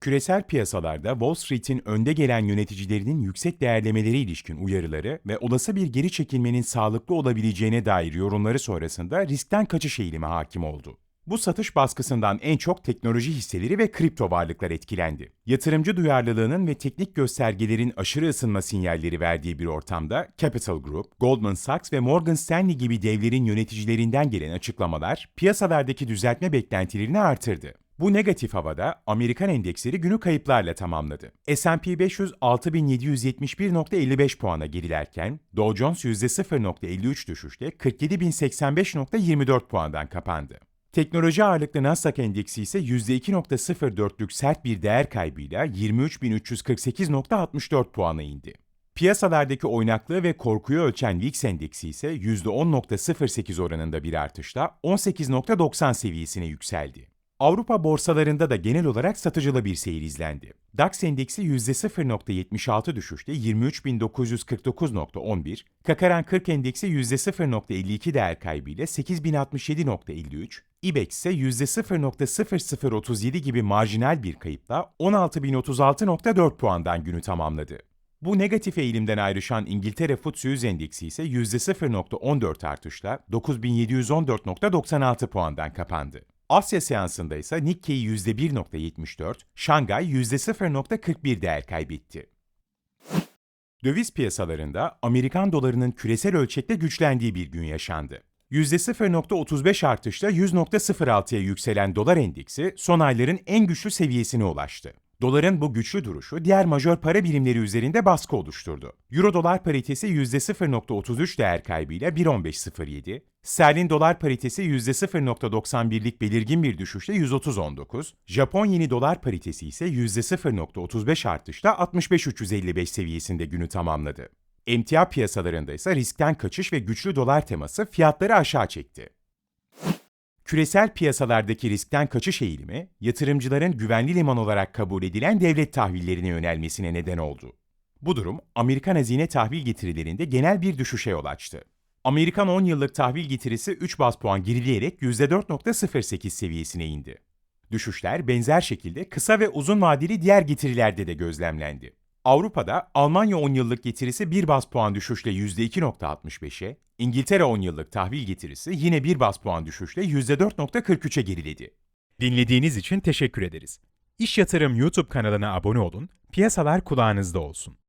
Küresel piyasalarda Wall Street'in önde gelen yöneticilerinin yüksek değerlemeleri ilişkin uyarıları ve olası bir geri çekilmenin sağlıklı olabileceğine dair yorumları sonrasında riskten kaçış eğilimi hakim oldu. Bu satış baskısından en çok teknoloji hisseleri ve kripto varlıklar etkilendi. Yatırımcı duyarlılığının ve teknik göstergelerin aşırı ısınma sinyalleri verdiği bir ortamda Capital Group, Goldman Sachs ve Morgan Stanley gibi devlerin yöneticilerinden gelen açıklamalar piyasalardaki düzeltme beklentilerini artırdı. Bu negatif havada Amerikan endeksleri günü kayıplarla tamamladı. S&P 500 6771.55 puana gerilerken Dow Jones %0.53 düşüşle 47.085.24 puandan kapandı. Teknoloji ağırlıklı Nasdaq endeksi ise %2.04'lük sert bir değer kaybıyla 23.348.64 puana indi. Piyasalardaki oynaklığı ve korkuyu ölçen VIX endeksi ise %10.08 oranında bir artışla 18.90 seviyesine yükseldi. Avrupa borsalarında da genel olarak satıcılı bir seyir izlendi. DAX endeksi %0.76 düşüşte 23.949.11, Kakaran 40 endeksi %0.52 değer kaybıyla 8067.53, IBEX ise %0.0037 gibi marjinal bir kayıpla 16.036.4 puandan günü tamamladı. Bu negatif eğilimden ayrışan İngiltere FTSE 100 endeksi ise %0.14 artışla 9714.96 puandan kapandı. Asya seansında ise Nikkei %1.74, Şangay %0.41 değer kaybetti. Döviz piyasalarında Amerikan dolarının küresel ölçekte güçlendiği bir gün yaşandı. %0.35 artışla 100.06'ya yükselen dolar endeksi son ayların en güçlü seviyesine ulaştı. Doların bu güçlü duruşu diğer majör para birimleri üzerinde baskı oluşturdu. Euro dolar paritesi %0.33 değer kaybıyla 1.1507, sterlin dolar paritesi %0.91'lik belirgin bir düşüşle 130.19, Japon yeni dolar paritesi ise %0.35 artışla 65.355 seviyesinde günü tamamladı. Emtia piyasalarında ise riskten kaçış ve güçlü dolar teması fiyatları aşağı çekti. Küresel piyasalardaki riskten kaçış eğilimi, yatırımcıların güvenli liman olarak kabul edilen devlet tahvillerine yönelmesine neden oldu. Bu durum, Amerikan hazine tahvil getirilerinde genel bir düşüşe yol açtı. Amerikan 10 yıllık tahvil getirisi 3 bas puan gerileyerek %4.08 seviyesine indi. Düşüşler benzer şekilde kısa ve uzun vadeli diğer getirilerde de gözlemlendi. Avrupa'da Almanya 10 yıllık getirisi 1 bas puan düşüşle %2.65'e, İngiltere 10 yıllık tahvil getirisi yine 1 bas puan düşüşle %4.43'e geriledi. Dinlediğiniz için teşekkür ederiz. İş Yatırım YouTube kanalına abone olun, piyasalar kulağınızda olsun.